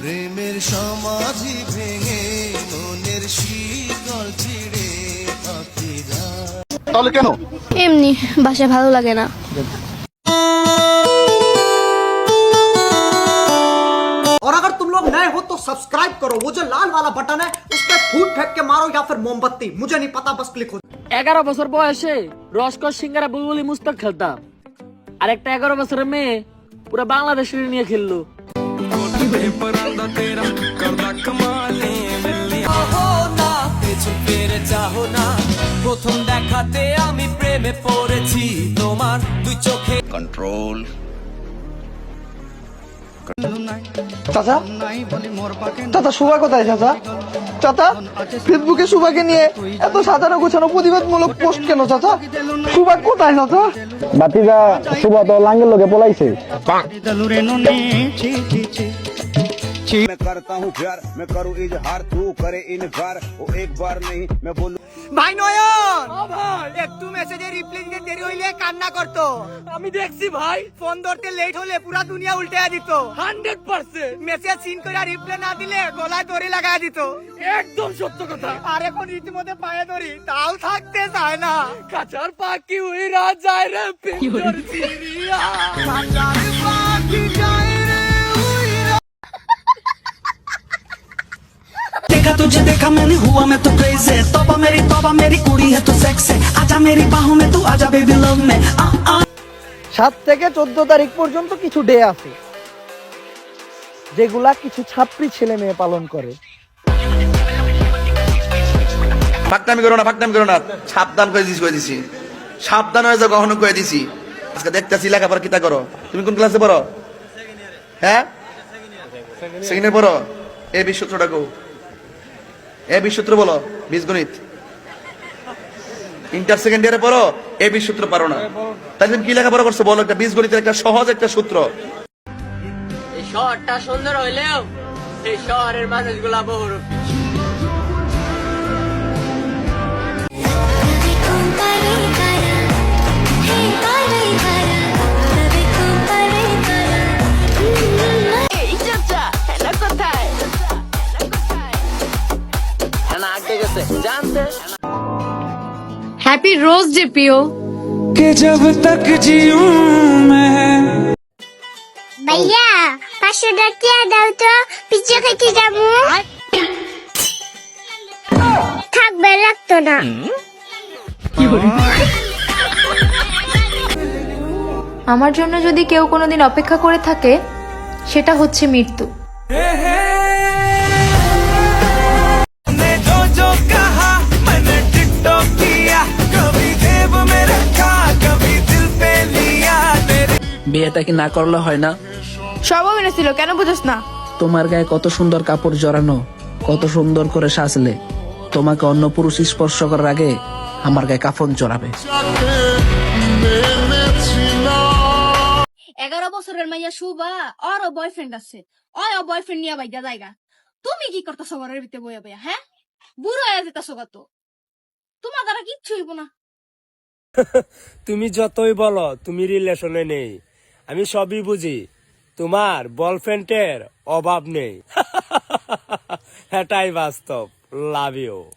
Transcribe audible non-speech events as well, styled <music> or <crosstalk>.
প্রেমের সমাধি ভেঙে মনের শীতল ছিড়ে পাখিরা তাহলে কেন এমনি বাসায় ভালো লাগে না और अगर तुम लोग नए हो तो सब्सक्राइब करो वो जो लाल वाला बटन है उस पर फूट फेंक के मारो या फिर मोमबत्ती मुझे नहीं पता बस क्लिक हो এগারো বছর বয়সে রসকর সিঙ্গারা বুলবুলি মুস্তাক খেলতাম আর একটা এগারো বছরের মেয়ে পুরো বাংলাদেশের নিয়ে খেললো প্রথম দেখাতে আমি প্রেমে পড়েছি তোমার দুই চোখে কন্ট্রোল চাচা? চাচা সুভা কোথায় চাচা? চাচা ফেসবুকে সুভাকে নিয়ে এত সাজানো গোছানো প্রতিবাদমূলক পোস্ট কেন চাচা? সুভা কোথায় চাচা? বাতিজা সুবা তো লাঙ্গের লোকে পলাইছে। খুশি ভাই নয়ন একটু মেসেজে রিপ্লাই দিতে দেরি হইলে কান্না করতো আমি দেখছি ভাই। ফোন ধরতে লেট হলে পুরা দুনিয়া উল্টে দিত। Hundred percent. মেসেজ সিন করে রিপ্লাই না দিলে গলায় দড়ি লাগায় দিত। একদম সত্য কথা। আর এখন রীতিমধ্যে পায়ে দড়ি তাও থাকতে চায় না। কাঁচার পাখি উড়া যায় রে পিঞ্জর চিড়িয়া। देखा मैंने हुआ मैं तो क्रेजी तोबा मेरी तोबा मेरी कुड़ी है तो सेक्स है आजा मेरी बाहों में तू आजा बेबी लव में आ आ সাত থেকে চোদ্দ তারিখ পর্যন্ত কিছু ডে আছে যেগুলা কিছু ছাত্রী ছেলে মেয়ে পালন করে ফাঁকতামি করো না ফাঁকতামি করো না সাবধান করে দিছি করে দিছি সাবধান হয়ে যাও কখনো করে দিছি আজকে দেখতেছি লেখাপড়া কিতা করো তুমি কোন ক্লাসে পড়ো হ্যাঁ সেকেন্ডে পড়ো এ বিশ সূত্রটা কো এ বি সূত্র বলো বীজগণিত। ইন্টার সেকেন্ড ইয়ারে পড়ো এ বি সূত্র পারো না। তাই তুমি কি লেখা পড়া করছ বলো একটা বীজগণিতের একটা সহজ একটা সূত্র। এই শহরটা সুন্দর হইলেও এই শহরের মানুষগুলা বহুরূপ। Thank আটকে গেছে জানতে হ্যাপি রোজ ডে প্রিয় के जब तक जीऊं मैं ভাইয়া পাঁচশো টাকা দাও তো পিজ্জা খেতে যাবো থাকবে লাগতো না আমার জন্য যদি কেউ কোনোদিন অপেক্ষা করে থাকে সেটা হচ্ছে মৃত্যু বিয়েটা কি না করলে হয় না? সব অভিনয় ছিল কেন বুঝোস না? তোমার গায়ে কত সুন্দর কাপড় জড়ানো কত সুন্দর করে সাজলে। তোমাকে অন্য পুরুষ স্পর্শ করার আগে আমার গায়ে কাফন চড়াবে এগারো বছরের মাইয়া শুবা ওর বয়ফ্রেন্ড আছে। ওই ও বয়ফ্রেন্ড নিয়ে বাইগা জায়গা। তুমি কি করতেছো ঘরের ভিতরে বইয়া বইয়া হ্যাঁ? বুড়ো হয়ে যেতেছো কত তোমার দ্বারা কিচ্ছু হইব না। <laughs> তুমি যতই বলো তুমি রিলেশনে নেই। আমি সবই বুঝি। তোমার বয়ফ্রেন্ডের অভাব নেই। <laughs> এটাই বাস্তব। Love you